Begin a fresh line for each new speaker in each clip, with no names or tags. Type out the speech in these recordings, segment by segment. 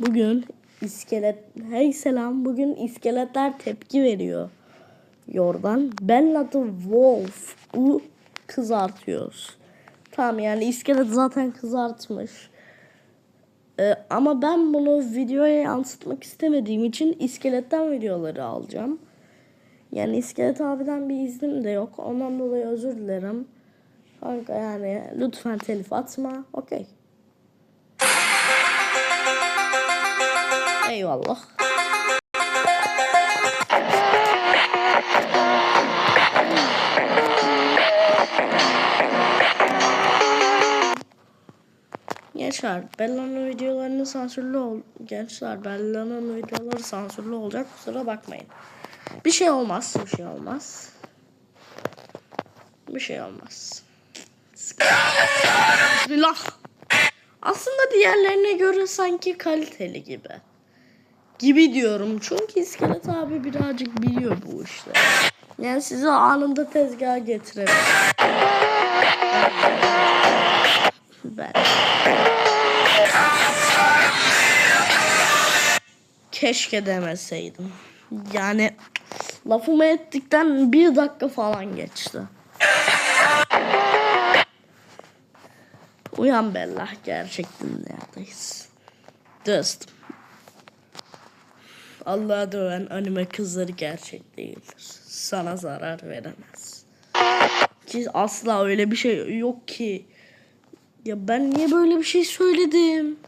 Bugün iskelet hey selam bugün iskeletler tepki veriyor. Yordan Bella the Wolf u kızartıyoruz. Tamam yani iskelet zaten kızartmış. Ee, ama ben bunu videoya yansıtmak istemediğim için iskeletten videoları alacağım. Yani iskelet abiden bir iznim de yok. Ondan dolayı özür dilerim. Kanka yani lütfen telif atma. Okey. Eyvallah. Gençler Bella'nın videolarını sansürlü ol Gençler Bella'nın videoları sansürlü olacak kusura bakmayın. Bir şey olmaz, bir şey olmaz. Bir şey olmaz. Bismillah. Aslında diğerlerine göre sanki kaliteli gibi. Gibi diyorum çünkü İskelet abi birazcık biliyor bu işleri. Yani size anında tezgaha getirebilir. Ben. Keşke demeseydim. Yani lafımı ettikten bir dakika falan geçti. Uyan Bella gerçekten neredeyiz? Dostum. Allah'a döven anime kızları gerçek değildir. Sana zarar veremez. Ki asla öyle bir şey yok ki. Ya ben niye böyle bir şey söyledim?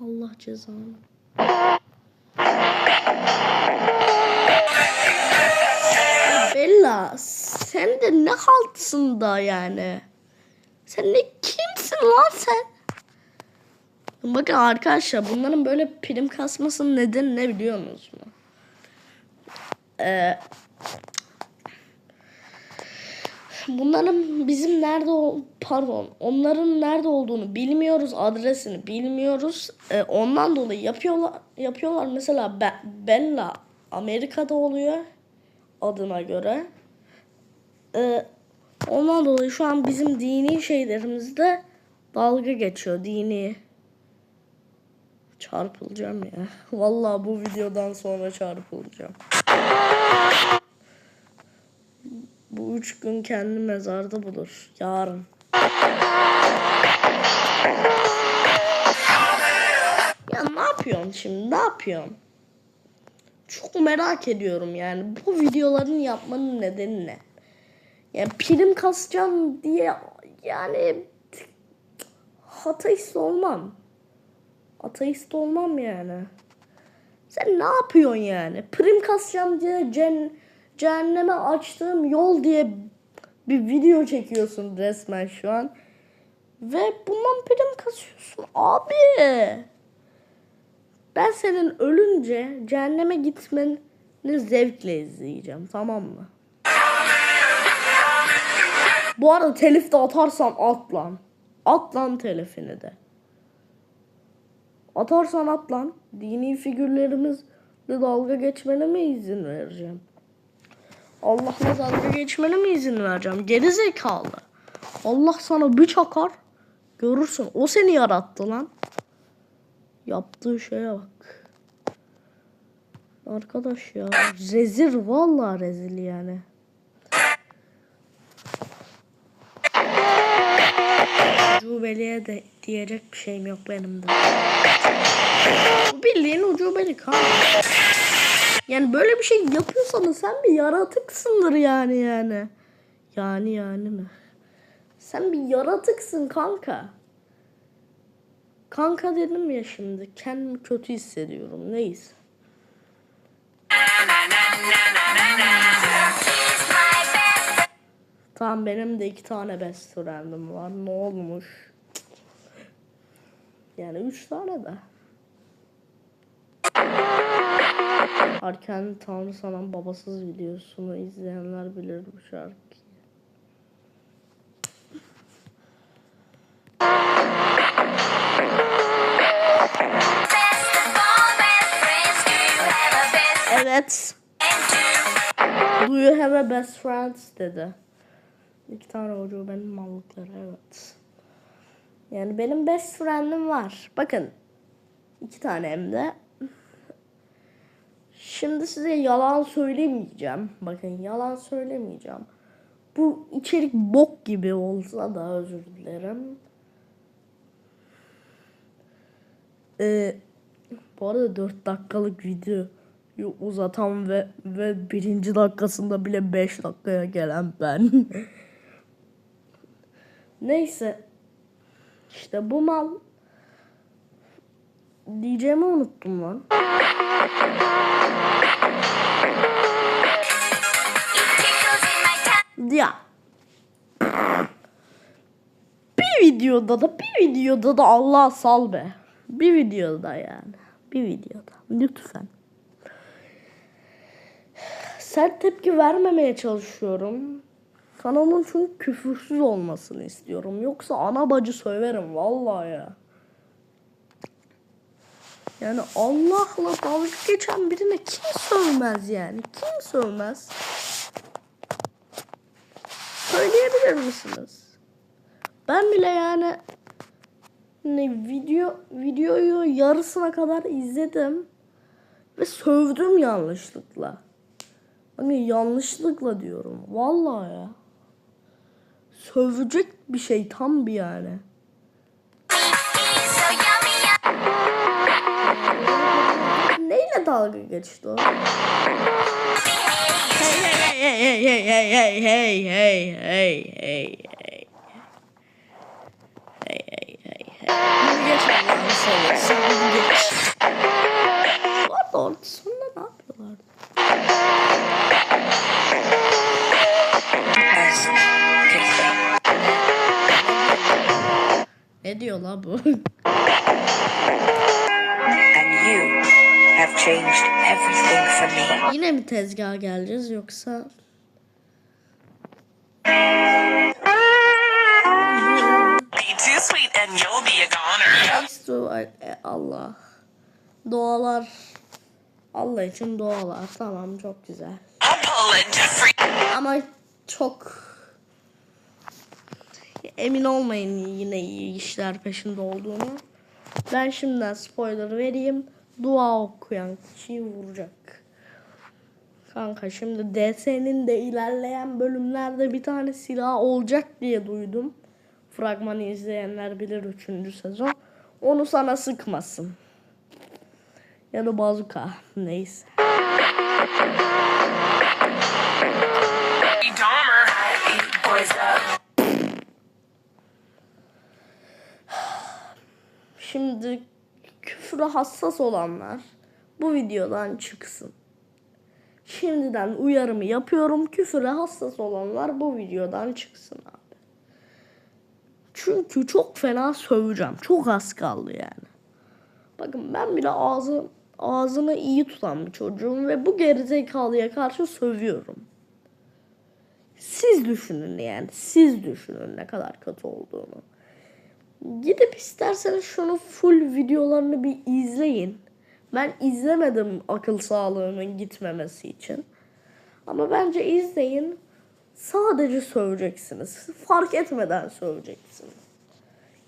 Allah cezanı. Bella sen de ne haltsın da yani? Sen ne kimsin lan sen? Bakın arkadaşlar bunların böyle prim kasmasının nedeni ne biliyor musunuz? Mu? Ee, bunların bizim nerede pardon onların nerede olduğunu bilmiyoruz adresini bilmiyoruz. Ee, ondan dolayı yapıyorlar yapıyorlar. Mesela Be- Bella Amerika'da oluyor adına göre. Ee, ondan dolayı şu an bizim dini şeylerimizde dalga geçiyor dini çarpılacağım ya vallahi bu videodan sonra çarpılacağım bu üç gün kendi mezarda bulur. Yarın. Ya ne yapıyorsun şimdi? Ne yapıyorsun? Çok merak ediyorum yani. Bu videoların yapmanın nedeni ne? Yani prim kasacağım diye yani ateist olmam. Ateist olmam yani. Sen ne yapıyorsun yani? Prim kasacağım diye cen cehenneme açtığım yol diye bir video çekiyorsun resmen şu an. Ve bundan prim kasıyorsun abi. Ben senin ölünce cehenneme gitmeni zevkle izleyeceğim tamam mı? Bu arada telif de atarsan at lan. At lan telifini de. Atarsan at lan. Dini figürlerimizle dalga geçmene mi izin vereceğim? Allah'la dalga geçmene mi izin vereceğim? Geri zekalı. Allah sana bir çakar. Görürsün. O seni yarattı lan. Yaptığı şeye bak. Arkadaş ya. Rezil. Vallahi rezil yani. Ucubeliye de diyecek bir şeyim yok benim de. Bu bildiğin ucubeli kan. Yani böyle bir şey yapıyorsan sen bir yaratıksındır yani yani. Yani yani mi? Sen bir yaratıksın kanka. Kanka dedim ya şimdi. Kendimi kötü hissediyorum. Neyse. Tamam benim de iki tane best friend'im var. Ne olmuş? Yani üç tane de. Arken Tanrı sanan babasız videosunu izleyenler bilir bu şarkıyı. Evet. Do you have a best friends dedi. İki tane çocuğu benim mallıkları evet. Yani benim best friend'im var. Bakın. İki tane hem de. Şimdi size yalan söylemeyeceğim. Bakın yalan söylemeyeceğim. Bu içerik bok gibi olsa da özür dilerim. Ee, bu arada 4 dakikalık video uzatan ve ve birinci dakikasında bile 5 dakikaya gelen ben. Neyse. İşte bu mal diyeceğimi unuttum lan. Ya. Bir videoda da bir videoda da Allah sal be. Bir videoda yani. Bir videoda. Lütfen. Sert tepki vermemeye çalışıyorum. Kanalın çünkü küfürsüz olmasını istiyorum. Yoksa ana bacı söverim vallahi ya. Yani Allah'la dalga geçen birine kim sövmez yani? Kim sövmez? Söyleyebilir misiniz? Ben bile yani ne video videoyu yarısına kadar izledim ve sövdüm yanlışlıkla. Hani yanlışlıkla diyorum. Vallahi ya. Sövecek bir şey tam bir yani. Neyle dalga geçti o? Hey hey hey hey hey hey hey hey hey hey hey mi tezgaha geleceğiz yoksa? E, Allah. Doğalar. Allah için doğalar. Tamam çok güzel. Ama çok emin olmayın yine iyi işler peşinde olduğunu. Ben şimdiden spoiler vereyim. Dua okuyan kişiyi vuracak. Kanka şimdi DS'nin de ilerleyen bölümlerde bir tane silah olacak diye duydum. Fragmanı izleyenler bilir 3. sezon. Onu sana sıkmasın. Ya da bazuka. Neyse. Şimdi küfre hassas olanlar bu videodan çıksın. Şimdiden uyarımı yapıyorum. Küfüre hassas olanlar bu videodan çıksın abi. Çünkü çok fena söveceğim. Çok az kaldı yani. Bakın ben bile ağzı, ağzını iyi tutan bir çocuğum ve bu gerizekalıya karşı sövüyorum. Siz düşünün yani. Siz düşünün ne kadar kötü olduğunu. Gidip isterseniz şunu full videolarını bir izleyin. Ben izlemedim akıl sağlığının gitmemesi için. Ama bence izleyin. Sadece söveceksiniz. Fark etmeden söveceksiniz.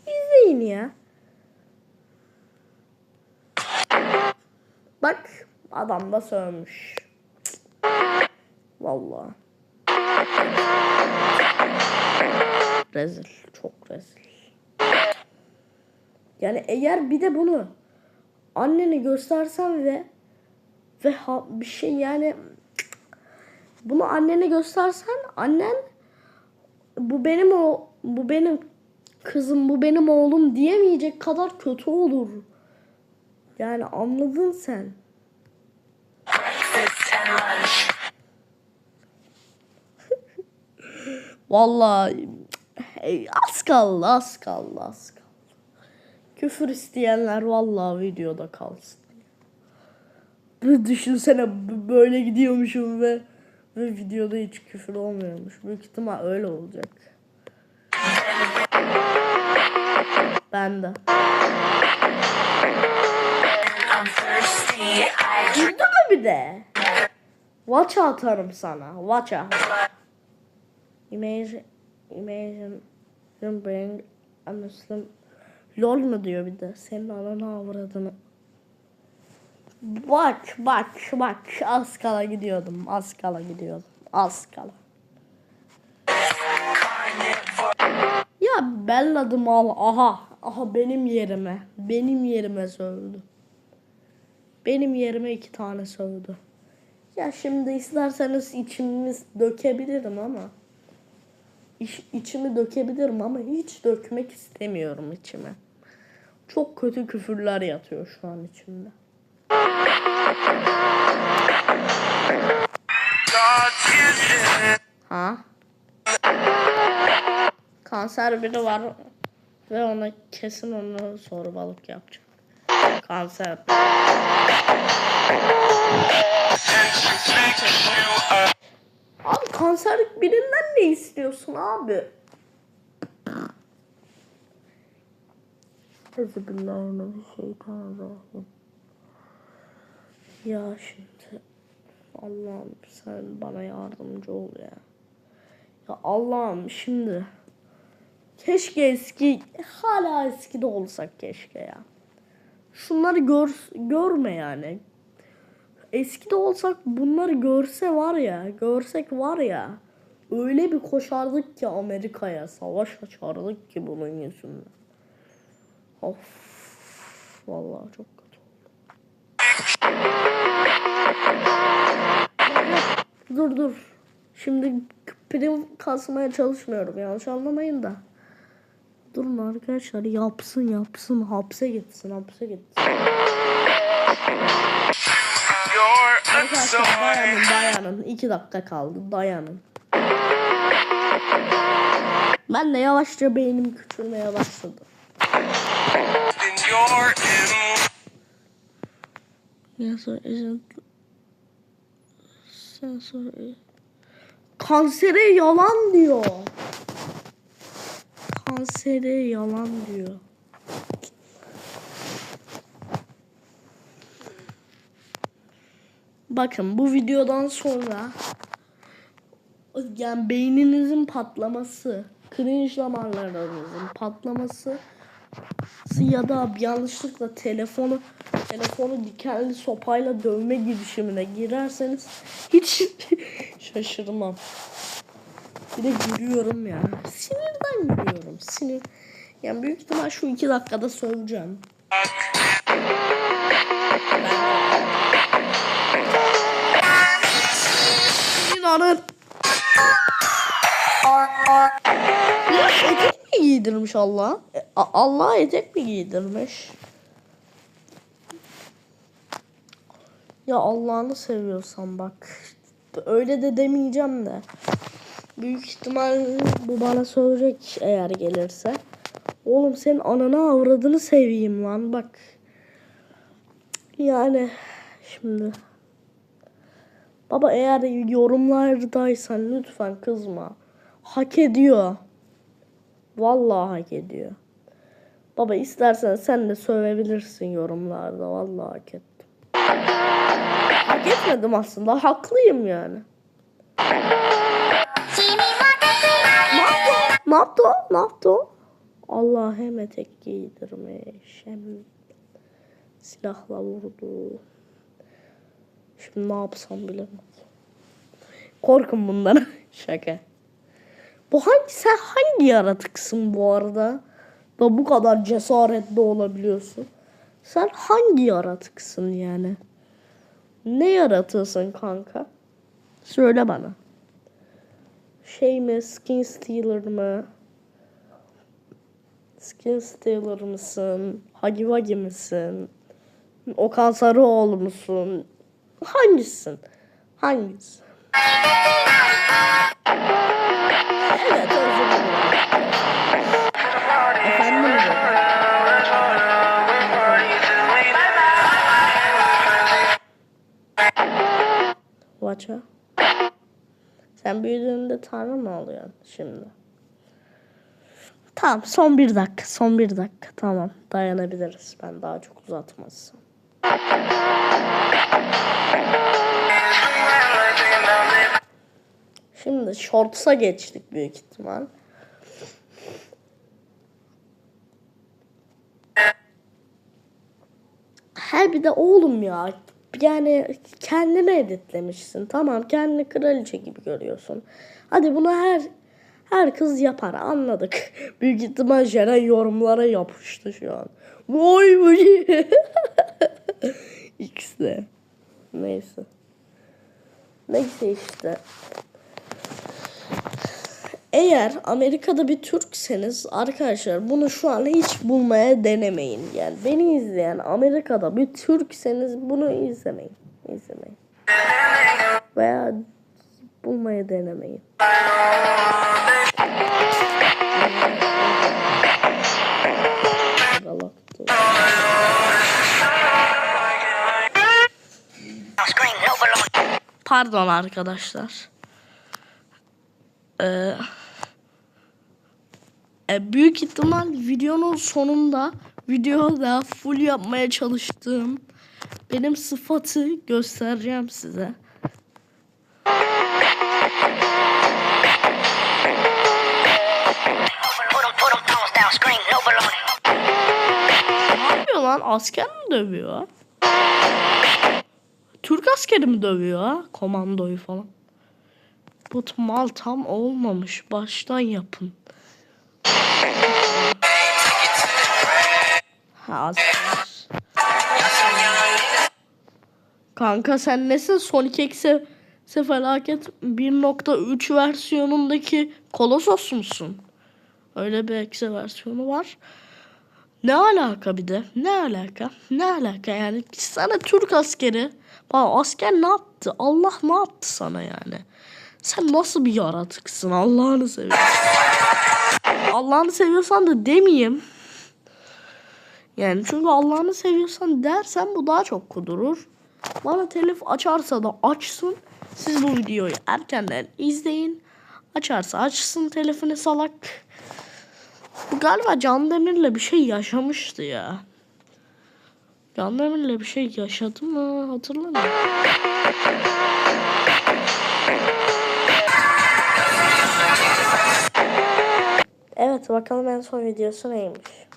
İzleyin ya. Bak adam da sövmüş. Vallahi. Rezil. Çok rezil. Yani eğer bir de bunu annene göstersen ve ve ha, bir şey yani bunu annene göstersen annen bu benim o bu benim kızım bu benim oğlum diyemeyecek kadar kötü olur. Yani anladın sen. Vallahi az kaldı az kaldı az kaldı. Küfür isteyenler vallahi videoda kalsın. Bir düşünsene böyle gidiyormuşum ve ve videoda hiç küfür olmuyormuş. Büyük ihtimal öyle olacak. Ben de.
I'm thirsty. I
Güldü mü bir de? Watch'a atarım sana. Watch'a. Imagine, imagine, bring a Muslim. Lol mu diyor bir de. Senin ananı avradını. Bak bak bak az kala gidiyordum az kala gidiyordum az kala. Ya Bella'dı mal aha aha benim yerime benim yerime sövdü. Benim yerime iki tane sövdü. Ya şimdi isterseniz içimiz dökebilirim ama iç, içimi dökebilirim ama hiç dökmek istemiyorum içime. Çok kötü küfürler yatıyor şu an içimde. Ha? Kanser biri var ve ona kesin onu zorbalık yapacak. Kanser. Abi kanser birinden ne istiyorsun abi? Euzubillahimineşşeytanirracim. Ya şimdi Allah'ım sen bana yardımcı ol ya. Ya Allah'ım şimdi keşke eski hala eski de olsak keşke ya. Şunları gör, görme yani. Eski de olsak bunları görse var ya, görsek var ya. Öyle bir koşardık ki Amerika'ya, savaş açardık ki bunun yüzünden. Of. Vallahi çok kötü oldu. Dur dur. Şimdi prim kasmaya çalışmıyorum. Yanlış anlamayın da. Durun arkadaşlar yapsın yapsın hapse gitsin hapse gitsin. Arkadaşlar dayanın dayanın. İki dakika kaldı dayanın. Ben de yavaşça beynim küçülmeye başladı. Sensor isn't sensor is- Kansere yalan diyor. Kansere yalan diyor. Bakın bu videodan sonra yani beyninizin patlaması, cringe damarlarınızın patlaması ya da yanlışlıkla telefonu telefonu dikenli sopayla dövme girişimine girerseniz hiç şaşırmam. Bir de gülüyorum ya. Sinirden gülüyorum. Sinir. Yani büyük ihtimal şu iki dakikada söveceğim. İnanın. Giydirmiş Allah? E, Allah etek mi giydirmiş? Ya Allah'ını seviyorsan bak. Öyle de demeyeceğim de. Büyük ihtimal bu bana söyleyecek eğer gelirse. Oğlum senin ananı avradını seveyim lan bak. Yani şimdi. Baba eğer yorumlardaysan lütfen kızma. Hak ediyor. Vallahi hak ediyor. Baba istersen sen de sövebilirsin yorumlarda. Vallahi hak ettim. Hak etmedim aslında. Haklıyım yani. Ne yaptı? O? Ne yaptı? Allah hem etek giydirmiş hem silahla vurdu. Şimdi ne yapsam bilemedim. Korkun bundan. Şaka. Bu hangi sen hangi yaratıksın bu arada? Da bu kadar cesaretli olabiliyorsun. Sen hangi yaratıksın yani? Ne yaratıyorsun kanka? Söyle bana. Şey mi? Skin Stealer mı? Skin Stealer mısın? Hagi Wagi misin? Okan Sarıoğlu musun? Hangisisin? Hangisi? Watcha. Sen büyüdüğünde tanrı mı oluyorsun şimdi? Tamam son bir dakika son bir dakika tamam dayanabiliriz ben daha çok uzatmazsam. Şimdi shorts'a geçtik büyük ihtimal. He bir de oğlum ya. Yani kendini editlemişsin. Tamam kendini kraliçe gibi görüyorsun. Hadi bunu her her kız yapar anladık. Büyük ihtimal Jeren yorumlara yapıştı şu an. Vay vay. İkisi. Neyse. Neyse işte. Eğer Amerika'da bir Türkseniz arkadaşlar bunu şu an hiç bulmaya denemeyin. Yani beni izleyen Amerika'da bir Türkseniz bunu izlemeyin. İzlemeyin. Veya bulmaya denemeyin. Pardon arkadaşlar. Ee, e, büyük ihtimal videonun sonunda videoda full yapmaya çalıştığım benim sıfatı göstereceğim size. Ne yapıyor lan? Asker mi dövüyor? Türk askeri mi dövüyor? Komandoyu falan. Bu mal tam olmamış. Baştan yapın. Ha. Kanka sen nesin? Sonic X'e Se Felaket 1.3 versiyonundaki Kolosos musun? Öyle bir exe versiyonu var. Ne alaka bir de? Ne alaka? Ne alaka yani? Sana Türk askeri. Bak asker ne yaptı? Allah ne yaptı sana yani? Sen nasıl bir yaratıksın Allah'ını seviyorsan. Allah'ını seviyorsan da demeyeyim. Yani çünkü Allah'ını seviyorsan dersen bu daha çok kudurur. Bana telif açarsa da açsın. Siz bu videoyu erkenden izleyin. Açarsa açsın telifini salak. Bu galiba Can Demir'le bir şey yaşamıştı ya. Can Demir'le bir şey yaşadı mı hatırlamıyorum. Evet bakalım en son videosu neymiş.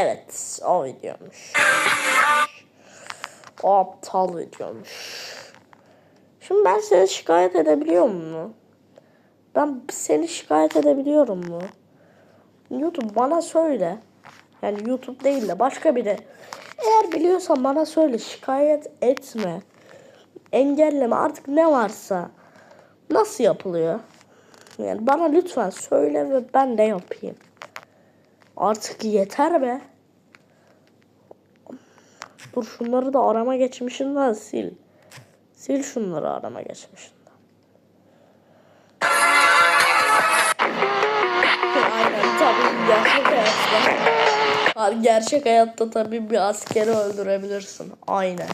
Evet o videomuş. O aptal videomuş. Şimdi ben seni şikayet edebiliyor mu? Ben seni şikayet edebiliyorum mu? YouTube bana söyle. Yani YouTube değil de başka biri. Eğer biliyorsan bana söyle şikayet etme. Engelleme artık ne varsa. Nasıl yapılıyor? Yani bana lütfen söyle ve ben de yapayım. Artık yeter be. Dur şunları da arama geçmişinden sil. Sil şunları arama geçmişinden. Gerçek hayatta. Gerçek hayatta tabii bir askeri öldürebilirsin. Aynen.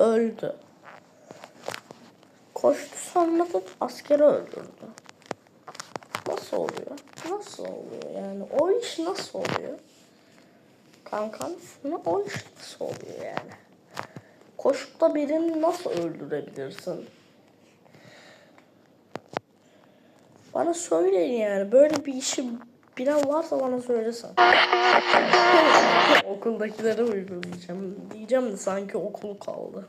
Öldü. Koştu sonra da askeri öldürdü. Nasıl oluyor? Nasıl oluyor yani? O iş nasıl oluyor? Kankam şunu o iş nasıl oluyor yani? Koşup da birini nasıl öldürebilirsin? Bana söyleyin yani. Böyle bir işi bilen varsa bana söylesin. Okuldakilere uygulayacağım. Diyeceğim de sanki okul kaldı.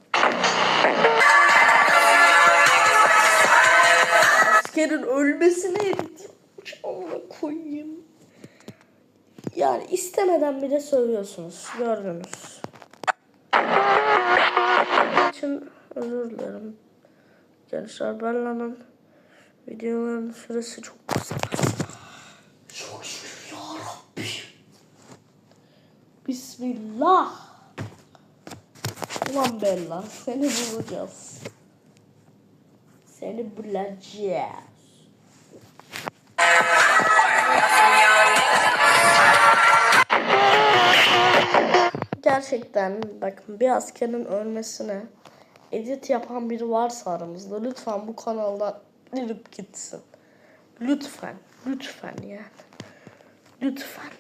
Askerin ölmesine edeceğim. Amına koyayım. Yani istemeden bile söylüyorsunuz. Gördünüz. İçin özür dilerim. Gençler Bella'nın videoların süresi çok kısa. Bismillah. Ulan Bella seni bulacağız. Seni bulacağız. Gerçekten bakın bir askerin ölmesine edit yapan biri varsa aramızda lütfen bu kanaldan girip gitsin. Lütfen. Lütfen yani. Lütfen.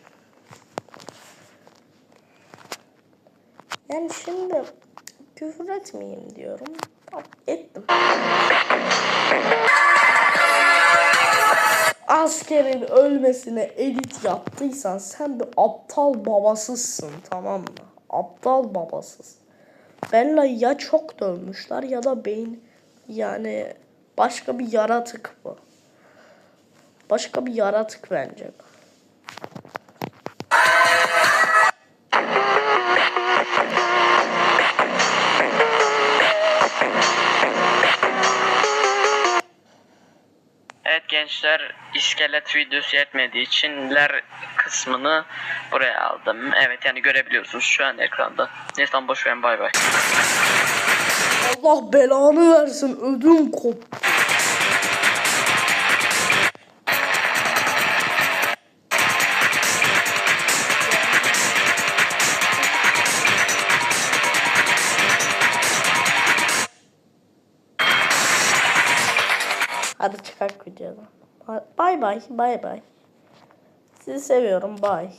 Yani şimdi küfür etmeyeyim diyorum. Ettim. Askerin ölmesine edit yaptıysan sen bir aptal babasızsın tamam mı? Aptal babasız. Bella ya çok dövmüşler ya da beyin yani başka bir yaratık bu. Başka bir yaratık bence
gençler iskelet videosu yetmediği için ler kısmını buraya aldım. Evet yani görebiliyorsunuz şu an ekranda. Neyse tamam boş verin bay bay.
Allah belanı versin ödüm koptu. Videodan. Bay bay bay bay. Sizi seviyorum bay.